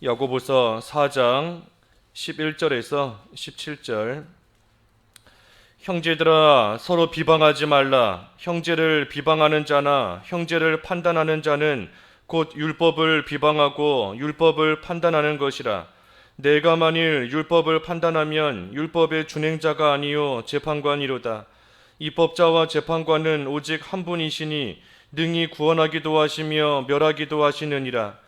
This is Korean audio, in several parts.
야고보서 4장 11절에서 17절. 형제들아 서로 비방하지 말라. 형제를 비방하는 자나 형제를 판단하는 자는 곧 율법을 비방하고 율법을 판단하는 것이라. 내가 만일 율법을 판단하면 율법의 준행자가 아니요 재판관이로다. 입법자와 재판관은 오직 한 분이시니 능히 구원하기도 하시며 멸하기도 하시느니라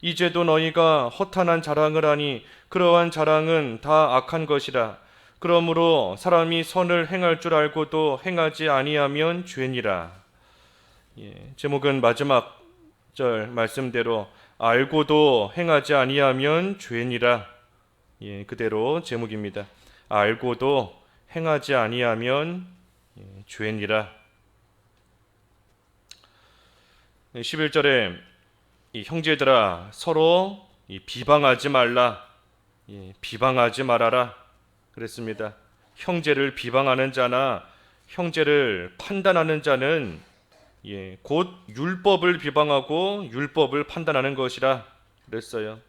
이제도 너희가 허탄한 자랑을 하니 그러한 자랑은 다 악한 것이라. 그러므로 사람이 선을 행할 줄 알고도 행하지 아니하면 죄니라. 예, 제목은 마지막 절 말씀대로 알고도 행하지 아니하면 죄니라. 예, 그대로 제목입니다. 알고도 행하지 아니하면 예, 죄니라. 11절에 이 형제들아 서로 이 비방하지 말라 예, 비방하지 말아라 그랬습니다. 형제를 비방하는 자나 형제를 판단하는 자는 예, 곧 율법을 비방하고 율법을 판단하는 것이라 그랬어요.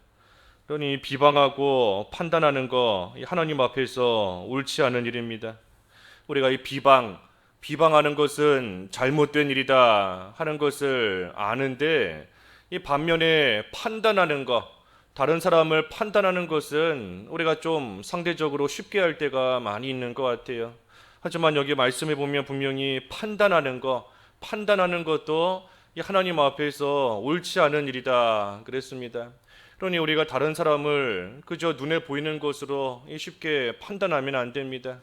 그러니 비방하고 판단하는 거 하나님 앞에서 옳지 않은 일입니다. 우리가 이 비방 비방하는 것은 잘못된 일이다 하는 것을 아는데 이 반면에 판단하는 것 다른 사람을 판단하는 것은 우리가 좀 상대적으로 쉽게 할 때가 많이 있는 것 같아요. 하지만 여기 말씀해 보면 분명히 판단하는 것, 판단하는 것도 하나님 앞에서 옳지 않은 일이다 그랬습니다. 그러니 우리가 다른 사람을 그저 눈에 보이는 것으로 쉽게 판단하면 안 됩니다.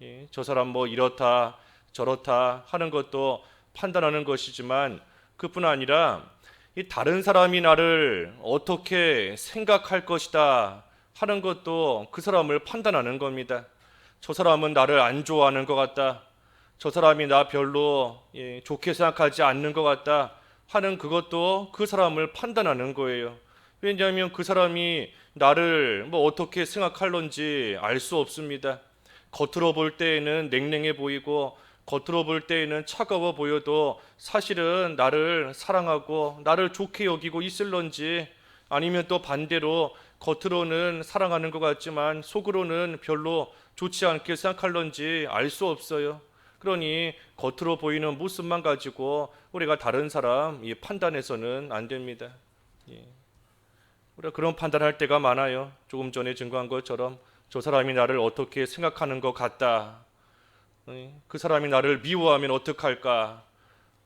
예, 저 사람 뭐 이렇다 저렇다 하는 것도 판단하는 것이지만 그뿐 아니라 이 다른 사람이 나를 어떻게 생각할 것이다 하는 것도 그 사람을 판단하는 겁니다. 저 사람은 나를 안 좋아하는 것 같다. 저 사람이 나 별로 예, 좋게 생각하지 않는 것 같다 하는 그것도 그 사람을 판단하는 거예요. 왜냐하면 그 사람이 나를 뭐 어떻게 생각할런지 알 수 없습니다. 겉으로 볼 때에는 냉랭해 보이고 겉으로 볼 때에는 차가워 보여도 사실은 나를 사랑하고 나를 좋게 여기고 있을런지 아니면 또 반대로 겉으로는 사랑하는 것 같지만 속으로는 별로 좋지 않게 생각할런지 알 수 없어요. 그러니 겉으로 보이는 모습만 가지고 우리가 다른 사람 판단해서는 안 됩니다. 예. 우리가 그런 판단할 때가 많아요. 조금 전에 증거한 것처럼 저 사람이 나를 어떻게 생각하는 것 같다. 그 사람이 나를 미워하면 어떡할까?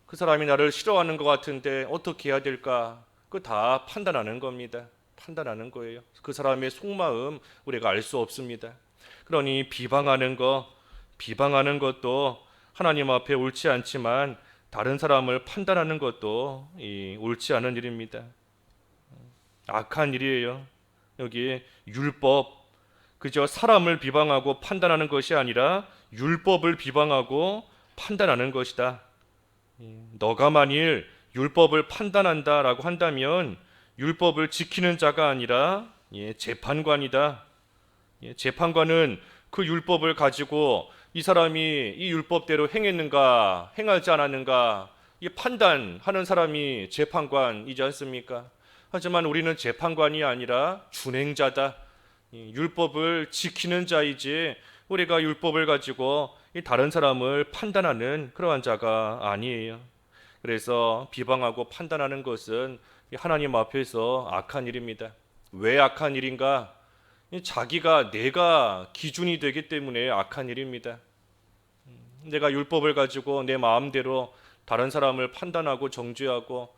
그 사람이 나를 싫어하는 것 같은데 어떻게 해야 될까? 그 다 판단하는 겁니다. 판단하는 거예요. 그 사람의 속마음 우리가 알 수 없습니다. 그러니 비방하는 거, 비방하는 것도 하나님 앞에 옳지 않지만 다른 사람을 판단하는 것도 옳지 않은 일입니다. 악한 일이에요. 여기 율법 그저 사람을 비방하고 판단하는 것이 아니라 율법을 비방하고 판단하는 것이다. 너가 만일 율법을 판단한다라고 한다면 율법을 지키는 자가 아니라 예, 재판관이다. 예, 재판관은 그 율법을 가지고 이 사람이 이 율법대로 행했는가, 행하지 않았는가, 이 판단하는 사람이 재판관이지 않습니까? 하지만 우리는 재판관이 아니라 준행자다. 율법을 지키는 자이지 우리가 율법을 가지고 다른 사람을 판단하는 그러한 자가 아니에요. 그래서 비방하고 판단하는 것은 하나님 앞에서 악한 일입니다. 왜 악한 일인가? 자기가 내가 기준이 되기 때문에 악한 일입니다. 내가 율법을 가지고 내 마음대로 다른 사람을 판단하고 정죄하고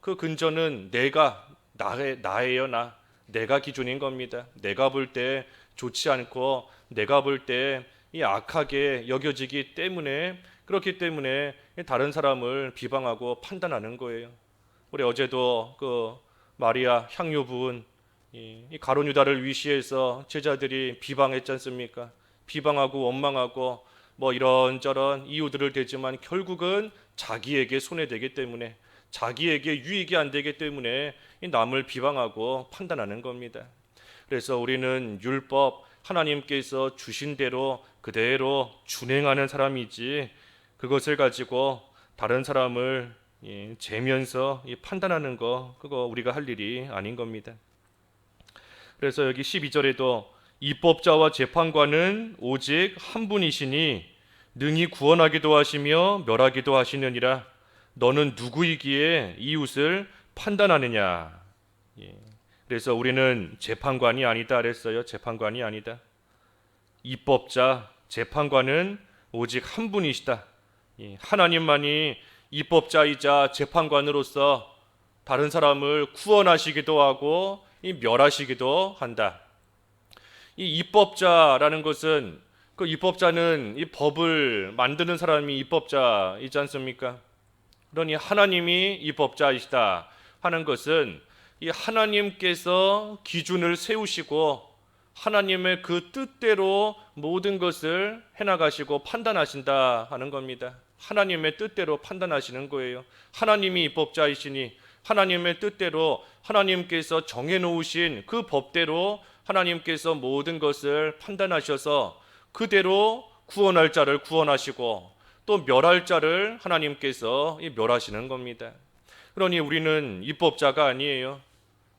그 근저는 내가 나의 나예요 나 내가 기준인 겁니다. 내가 볼 때 좋지 않고 내가 볼 때 이 악하게 여겨지기 때문에 그렇기 때문에 다른 사람을 비방하고 판단하는 거예요. 우리 어제도 그 마리아 향유 부은 예, 이 가론 유다를 위시해서 제자들이 비방했지 않습니까? 비방하고 원망하고 뭐 이런저런 이유들을 대지만 결국은 자기에게 손해되기 때문에 자기에게 유익이 안 되기 때문에 이 남을 비방하고 판단하는 겁니다. 그래서 우리는 율법 하나님께서 주신 대로 그대로 준행하는 사람이지 그것을 가지고 다른 사람을 예, 재면서 이 판단하는 거 그거 우리가 할 일이 아닌 겁니다. 그래서 여기 12절에도 입법자와 재판관은 오직 한 분이시니 능히 구원하기도 하시며 멸하기도 하시느니라 너는 누구이기에 이웃을 판단하느냐 예. 그래서 우리는 재판관이 아니다 그랬어요 재판관이 아니다 입법자 재판관은 오직 한 분이시다 예. 하나님만이 입법자이자 재판관으로서 다른 사람을 구원하시기도 하고 이 멸하시기도 한다. 이 입법자라는 것은 그 입법자는 이 법을 만드는 사람이 입법자이지 않습니까? 그러니 하나님이 입법자이시다 하는 것은 이 하나님께서 기준을 세우시고 하나님의 그 뜻대로 모든 것을 해나가시고 판단하신다 하는 겁니다. 하나님의 뜻대로 판단하시는 거예요. 하나님이 입법자이시니 하나님의 뜻대로 하나님께서 정해 놓으신 그 법대로 하나님께서 모든 것을 판단하셔서 그대로 구원할 자를 구원하시고 또 멸할 자를 하나님께서 멸하시는 겁니다. 그러니 우리는 입법자가 아니에요.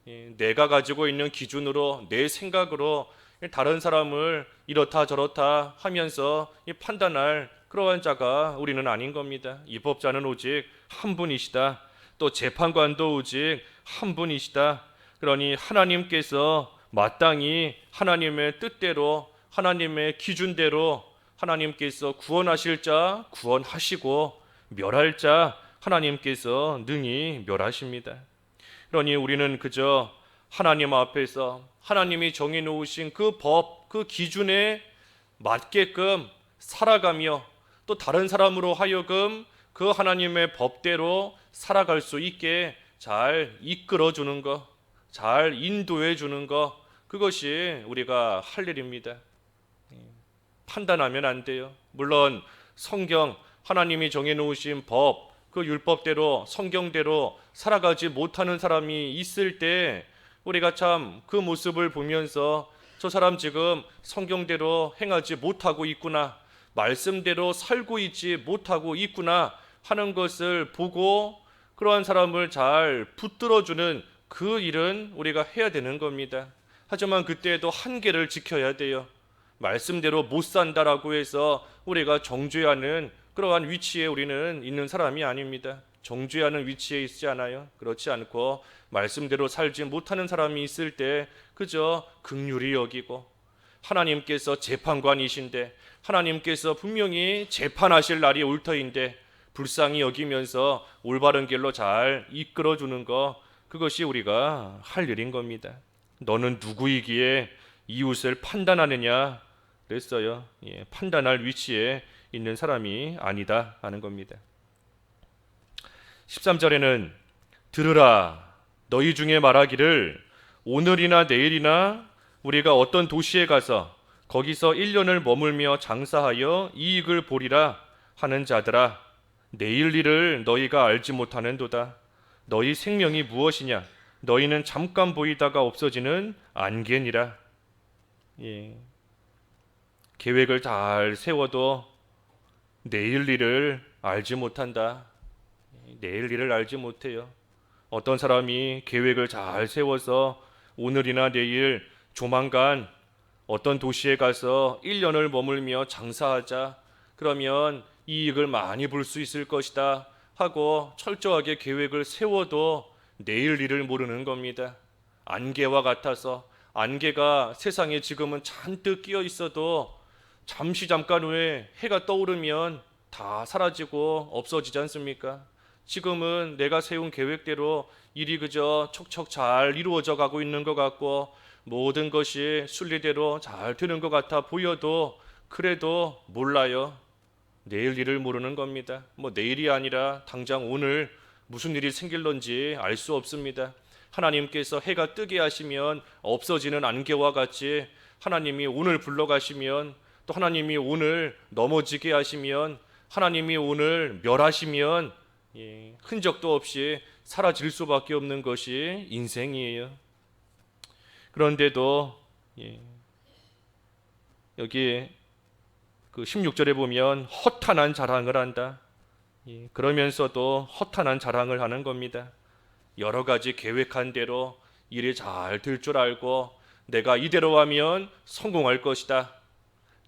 예, 내가 가지고 있는 기준으로 내 생각으로 다른 사람을 이렇다 저렇다 하면서 판단할 그러한 자가 우리는 아닌 겁니다. 입법자는 오직 한 분이시다. 또 재판관도 오직 한 분이시다. 그러니 하나님께서 마땅히 하나님의 뜻대로 하나님의 기준대로 하나님께서 구원하실 자 구원하시고 멸할 자 하나님께서 능히 멸하십니다. 그러니 우리는 그저 하나님 앞에서 하나님이 정해 놓으신 그 법, 그 기준에 맞게끔 살아가며 또 다른 사람으로 하여금 그 하나님의 법대로 살아갈 수 있게 잘 이끌어 주는 것, 잘 인도해 주는 것, 그것이 우리가 할 일입니다. 판단하면 안 돼요. 물론 성경 하나님이 정해 놓으신 법, 그 율법대로 성경대로 살아가지 못하는 사람이 있을 때 우리가 참 그 모습을 보면서 저 사람 지금 성경대로 행하지 못하고 있구나. 말씀대로 살고 있지 못하고 있구나 하는 것을 보고 그러한 사람을 잘 붙들어주는 그 일은 우리가 해야 되는 겁니다. 하지만 그때에도 한계를 지켜야 돼요. 말씀대로 못 산다라고 해서 우리가 정죄하는 그러한 위치에 우리는 있는 사람이 아닙니다. 정죄하는 위치에 있지 않아요. 그렇지 않고 말씀대로 살지 못하는 사람이 있을 때 그저 극률이 여기고 하나님께서 재판관이신데 하나님께서 분명히 재판하실 날이 올 터인데 불쌍히 여기면서 올바른 길로 잘 이끌어 주는 거 그것이 우리가 할 일인 겁니다. 너는 누구이기에 이웃을 판단하느냐 그랬어요. 예, 판단할 위치에 있는 사람이 아니다 하는 겁니다. 13절에는 들으라 너희 중에 말하기를 오늘이나 내일이나 우리가 어떤 도시에 가서 거기서 1년을 머물며 장사하여 이익을 보리라 하는 자들아 내일 일을 너희가 알지 못하는도다 너희 생명이 무엇이냐 너희는 잠깐 보이다가 없어지는 안개니라 예. 계획을 잘 세워도 내일 일을 알지 못한다 내일 일을 알지 못해요 어떤 사람이 계획을 잘 세워서 오늘이나 내일 조만간 어떤 도시에 가서 1년을 머물며 장사하자. 그러면 이익을 많이 볼 수 있을 것이다. 하고 철저하게 계획을 세워도 내일 일을 모르는 겁니다. 안개와 같아서 안개가 세상에 지금은 잔뜩 끼어 있어도 잠시 잠깐 후에 해가 떠오르면 다 사라지고 없어지지 않습니까? 지금은 내가 세운 계획대로 일이 그저 척척 잘 이루어져 가고 있는 것 같고 모든 것이 순리대로 잘 되는 것 같아 보여도 그래도 몰라요. 내일 일을 모르는 겁니다. 뭐 내일이 아니라 당장 오늘 무슨 일이 생길런지 알 수 없습니다. 하나님께서 해가 뜨게 하시면 없어지는 안개와 같이 하나님이 오늘 불러가시면 또 하나님이 오늘 넘어지게 하시면 하나님이 오늘 멸하시면 예, 흔적도 없이 사라질 수밖에 없는 것이 인생이에요. 그런데도 예, 여기 그 16절에 보면 허탄한 자랑을 한다. 예, 그러면서도 허탄한 자랑을 하는 겁니다. 여러 가지 계획한 대로 일이 잘 될 줄 알고 내가 이대로 하면 성공할 것이다.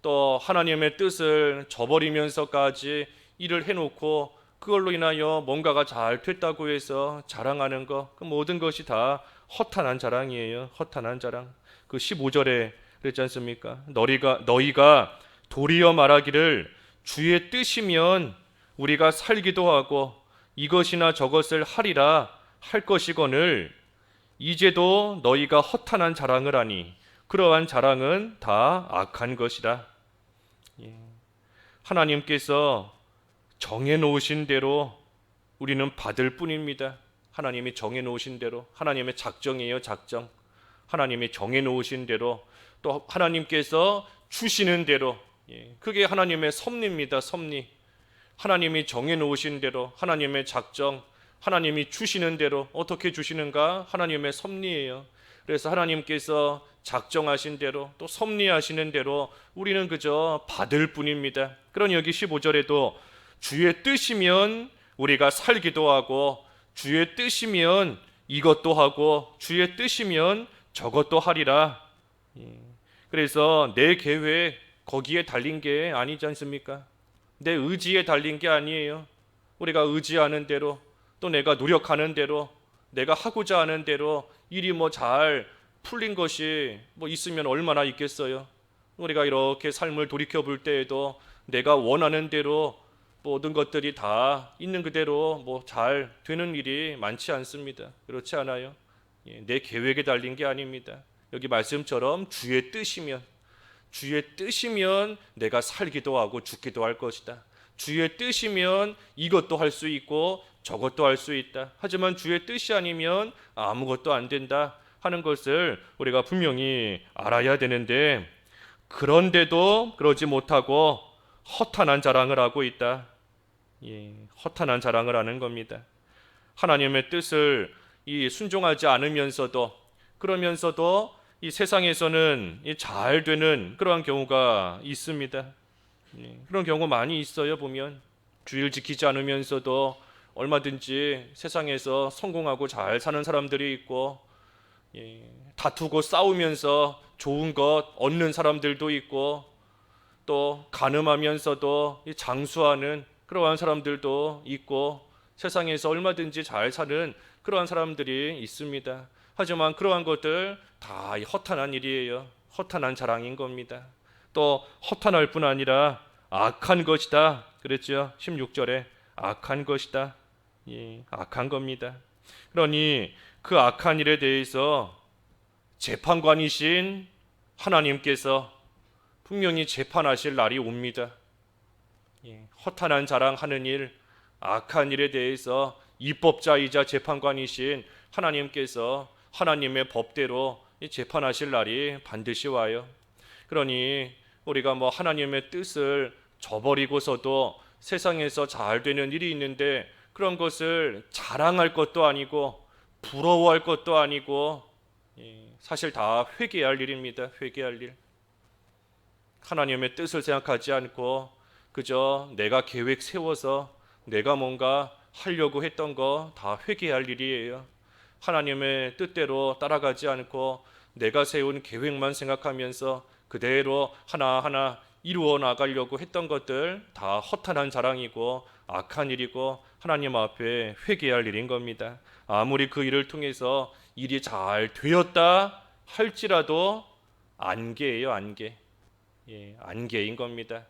또 하나님의 뜻을 저버리면서까지 일을 해놓고 그걸로 인하여 뭔가가 잘 됐다고 해서 자랑하는 것, 그 모든 것이 다 허탄한 자랑이에요. 허탄한 자랑. 그 15절에 그랬지 않습니까? 너희가 너희가 도리어 말하기를 주의 뜻이면 우리가 살기도 하고 이것이나 저것을 하리라 할 것이거늘 이제도 너희가 허탄한 자랑을 하니 그러한 자랑은 다 악한 것이라. 예. 하나님께서 정해 놓으신 대로 우리는 받을 뿐입니다. 하나님이 정해 놓으신 대로 하나님의 작정이에요, 작정. 하나님이 정해 놓으신 대로 또 하나님께서 주시는 대로 예. 그게 하나님의 섭리입니다, 섭리. 하나님이 정해 놓으신 대로 하나님의 작정, 하나님이 주시는 대로 어떻게 주시는가? 하나님의 섭리예요. 그래서 하나님께서 작정하신 대로 또 섭리하시는 대로 우리는 그저 받을 뿐입니다. 그러니 여기 15절에도 주의 뜻이면 우리가 살기도 하고 주의 뜻이면 이것도 하고 주의 뜻이면 저것도 하리라. 예. 그래서 내 계획 거기에 달린 게 아니지 않습니까? 내 의지에 달린 게 아니에요. 우리가 의지하는 대로 또 내가 노력하는 대로 내가 하고자 하는 대로 일이 뭐 잘 풀린 것이 뭐 있으면 얼마나 있겠어요. 우리가 이렇게 삶을 돌이켜 볼 때에도 내가 원하는 대로 모든 것들이 다 있는 그대로 뭐 잘 되는 일이 많지 않습니다. 그렇지 않아요? 예, 내 계획에 달린 게 아닙니다. 여기 말씀처럼 주의 뜻이면 주의 뜻이면 내가 살기도 하고 죽기도 할 것이다. 주의 뜻이면 이것도 할 수 있고 저것도 할 수 있다. 하지만 주의 뜻이 아니면 아무것도 안 된다 하는 것을 우리가 분명히 알아야 되는데 그런데도 그러지 못하고 허탄한 자랑을 하고 있다. 예, 허탄한 자랑을 하는 겁니다. 하나님의 뜻을 이 순종하지 않으면서도 그러면서도 이 세상에서는 이 잘 되는 그러한 경우가 있습니다. 예, 그런 경우 많이 있어요 보면 주일 지키지 않으면서도 얼마든지 세상에서 성공하고 잘 사는 사람들이 있고 예, 다투고 싸우면서 좋은 것 얻는 사람들도 있고 또 가늠하면서도 이 장수하는 그러한 사람들도 있고 세상에서 얼마든지 잘 사는 그러한 사람들이 있습니다. 하지만 그러한 것들 다이 허탄한 일이에요. 허탄한 자랑인 겁니다. 또 허탄할 뿐 아니라 악한 것이다. 그랬죠. 16절에 악한 것이다. 예, 악한 겁니다. 그러니 그 악한 일에 대해서 재판관이신 하나님께서 분명히 재판하실 날이 옵니다. 예, 허탄한 자랑하는 일, 악한 일에 대해서 입법자이자 재판관이신 하나님께서 하나님의 법대로 이 재판하실 날이 반드시 와요. 그러니 우리가 뭐 하나님의 뜻을 저버리고서도 세상에서 잘 되는 일이 있는데 그런 것을 자랑할 것도 아니고 부러워할 것도 아니고 예, 사실 다 회개할 일입니다. 회개할 일. 하나님의 뜻을 생각하지 않고 그저 내가 계획 세워서 내가 뭔가 하려고 했던 거 다 회개할 일이에요. 하나님의 뜻대로 따라가지 않고 내가 세운 계획만 생각하면서 그대로 하나하나 이루어 나가려고 했던 것들 다 허탄한 자랑이고 악한 일이고 하나님 앞에 회개할 일인 겁니다. 아무리 그 일을 통해서 일이 잘 되었다 할지라도 안개예요, 안개. 예, 안개인 겁니다.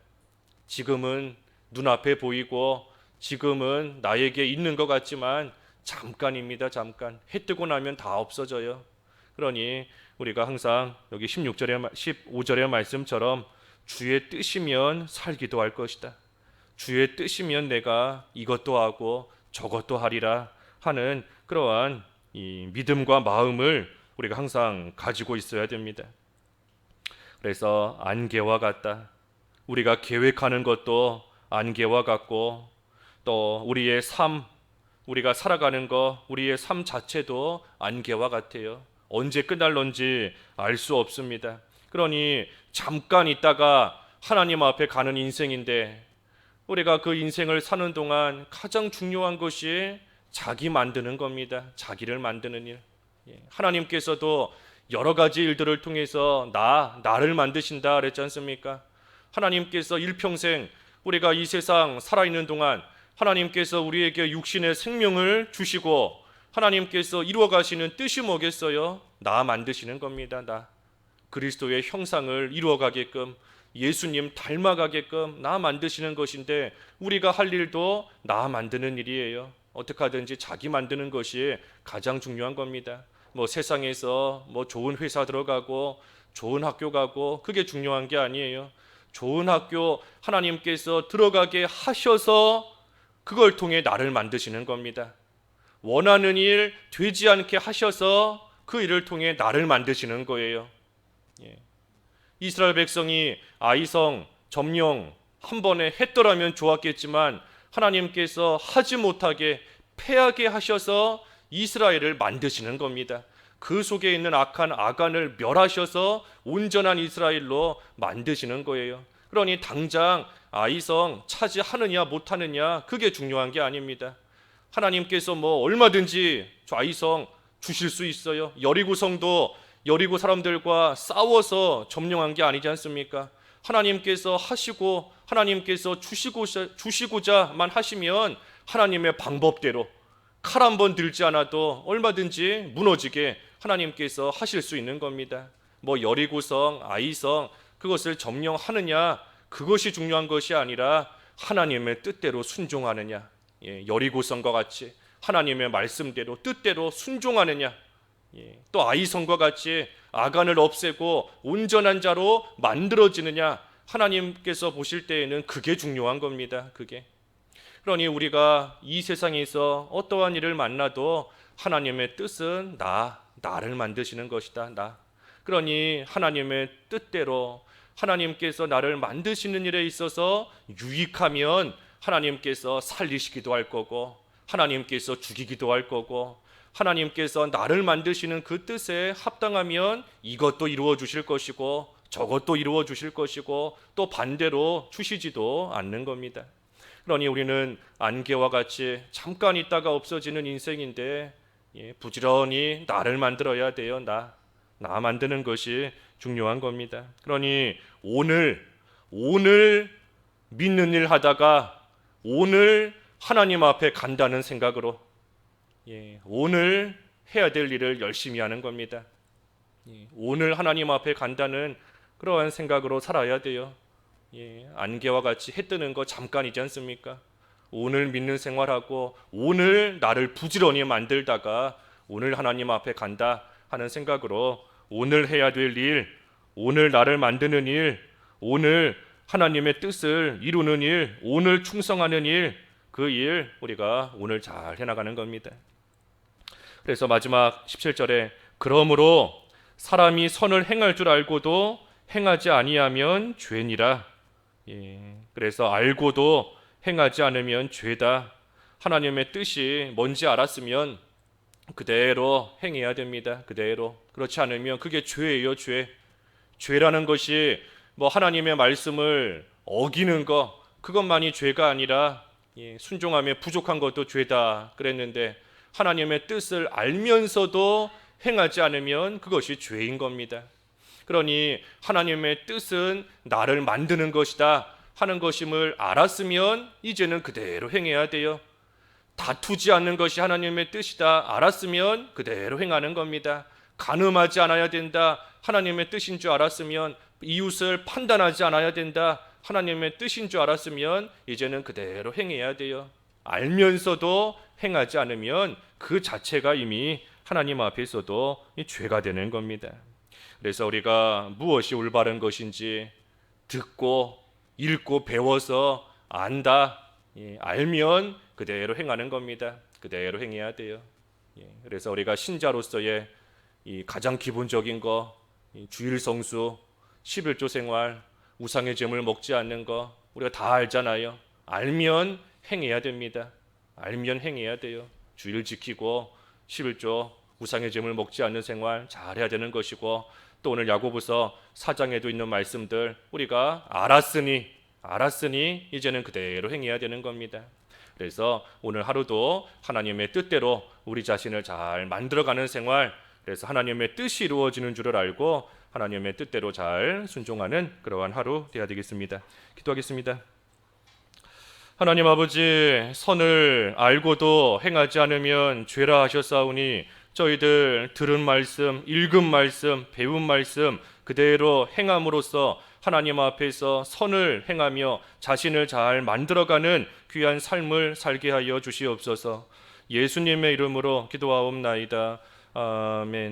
지금은 눈앞에 보이고 지금은 나에게 있는 것 같지만 잠깐입니다. 잠깐. 해 뜨고 나면 다 없어져요. 그러니 우리가 항상 여기 16절에 15절의 말씀처럼 주의 뜻이면 살기도 할 것이다. 주의 뜻이면 내가 이것도 하고 저것도 하리라 하는 그러한 이 믿음과 마음을 우리가 항상 가지고 있어야 됩니다. 그래서 안개와 같다. 우리가 계획하는 것도 안개와 같고 또 우리의 삶, 우리가 살아가는 것, 우리의 삶 자체도 안개와 같아요. 언제 끝날런지 알 수 없습니다. 그러니 잠깐 있다가 하나님 앞에 가는 인생인데 우리가 그 인생을 사는 동안 가장 중요한 것이 자기 만드는 겁니다. 자기를 만드는 일. 예, 하나님께서도 여러 가지 일들을 통해서 나 나를 만드신다 그랬지 않습니까? 하나님께서 일평생 우리가 이 세상 살아 있는 동안 하나님께서 우리에게 육신의 생명을 주시고 하나님께서 이루어 가시는 뜻이 뭐겠어요? 나 만드시는 겁니다. 나 그리스도의 형상을 이루어 가게끔 예수님 닮아가게끔 나 만드시는 것인데 우리가 할 일도 나 만드는 일이에요. 어떻게 하든지 자기 만드는 것이 가장 중요한 겁니다. 뭐 세상에서 뭐 좋은 회사 들어가고 좋은 학교 가고 그게 중요한 게 아니에요. 좋은 학교 하나님께서 들어가게 하셔서 그걸 통해 나를 만드시는 겁니다. 원하는 일 되지 않게 하셔서 그 일을 통해 나를 만드시는 거예요. 예. 이스라엘 백성이 아이성, 점령 한 번에 했더라면 좋았겠지만 하나님께서 하지 못하게 패하게 하셔서 이스라엘을 만드시는 겁니다. 그 속에 있는 악한 아간을 멸하셔서 온전한 이스라엘로 만드시는 거예요. 그러니 당장 아이성 차지하느냐 못하느냐 그게 중요한 게 아닙니다. 하나님께서 뭐 얼마든지 저 아이성 주실 수 있어요. 여리고 성도 여리고 사람들과 싸워서 점령한 게 아니지 않습니까? 하나님께서 하시고 하나님께서 주시고자, 주시고자만 하시면 하나님의 방법대로 칼 한 번 들지 않아도 얼마든지 무너지게 하나님께서 하실 수 있는 겁니다. 뭐 여리고성, 아이성 그것을 점령하느냐 그것이 중요한 것이 아니라 하나님의 뜻대로 순종하느냐 예, 여리고성과 같이 하나님의 말씀대로 뜻대로 순종하느냐 예, 또 아이성과 같이 아간을 없애고 온전한 자로 만들어지느냐 하나님께서 보실 때에는 그게 중요한 겁니다. 그게 그러니 우리가 이 세상에서 어떠한 일을 만나도 하나님의 뜻은 나 나를 만드시는 것이다. 나 그러니 하나님의 뜻대로 하나님께서 나를 만드시는 일에 있어서 유익하면 하나님께서 살리시기도 할 거고 하나님께서 죽이기도 할 거고 하나님께서 나를 만드시는 그 뜻에 합당하면 이것도 이루어 주실 것이고 저것도 이루어 주실 것이고 또 반대로 주시지도 않는 겁니다. 그러니 우리는 안개와 같이 잠깐 있다가 없어지는 인생인데 예, 부지런히 나를 만들어야 돼요. 나. 나 만드는 것이 중요한 겁니다. 그러니 오늘 오늘 믿는 일 하다가 오늘 하나님 앞에 간다는 생각으로 예, 오늘 해야 될 일을 열심히 하는 겁니다. 예, 오늘 하나님 앞에 간다는 그러한 생각으로 살아야 돼요. 예, 안개와 같이 해 뜨는 거 잠깐이지 않습니까? 오늘 믿는 생활하고 오늘 나를 부지런히 만들다가 오늘 하나님 앞에 간다 하는 생각으로 오늘 해야 될 일, 오늘 나를 만드는 일, 오늘 하나님의 뜻을 이루는 일, 오늘 충성하는 일, 그 일 우리가 오늘 잘 해나가는 겁니다. 그래서 마지막 17절에 그러므로 사람이 선을 행할 줄 알고도 행하지 아니하면 죄니라. 예, 그래서 알고도 행하지 않으면 죄다. 하나님의 뜻이 뭔지 알았으면 그대로 행해야 됩니다. 그대로. 그렇지 않으면 그게 죄예요, 죄. 죄라는 것이 뭐 하나님의 말씀을 어기는 것 그것만이 죄가 아니라 예, 순종함에 부족한 것도 죄다 그랬는데 하나님의 뜻을 알면서도 행하지 않으면 그것이 죄인 겁니다. 그러니 하나님의 뜻은 나를 만드는 것이다 하는 것임을 알았으면 이제는 그대로 행해야 돼요. 다투지 않는 것이 하나님의 뜻이다 알았으면 그대로 행하는 겁니다. 간음하지 않아야 된다 하나님의 뜻인 줄 알았으면 이웃을 판단하지 않아야 된다 하나님의 뜻인 줄 알았으면 이제는 그대로 행해야 돼요. 알면서도 행하지 않으면 그 자체가 이미 하나님 앞에서도 죄가 되는 겁니다. 그래서 우리가 무엇이 올바른 것인지 듣고 읽고 배워서 안다, 예, 알면 그대로 행하는 겁니다. 그대로 행해야 돼요. 예, 그래서 우리가 신자로서의 이 가장 기본적인 거, 이 주일 성수, 11조 생활, 우상의 제물 먹지 않는 거 우리가 다 알잖아요. 알면 행해야 됩니다. 알면 행해야 돼요. 주일 지키고 11조 우상의 제물 먹지 않는 생활 잘해야 되는 것이고 또 오늘 야고보서 4장에도 있는 말씀들 우리가 알았으니 알았으니 이제는 그대로 행해야 되는 겁니다. 그래서 오늘 하루도 하나님의 뜻대로 우리 자신을 잘 만들어가는 생활 그래서 하나님의 뜻이 이루어지는 줄을 알고 하나님의 뜻대로 잘 순종하는 그러한 하루 되어야 되겠습니다. 기도하겠습니다. 하나님 아버지 선을 알고도 행하지 않으면 죄라 하셨사오니 저희들 들은 말씀, 읽은 말씀, 배운 말씀 그대로 행함으로써 하나님 앞에서 선을 행하며 자신을 잘 만들어가는 귀한 삶을 살게 하여 주시옵소서. 예수님의 이름으로 기도하옵나이다. 아멘.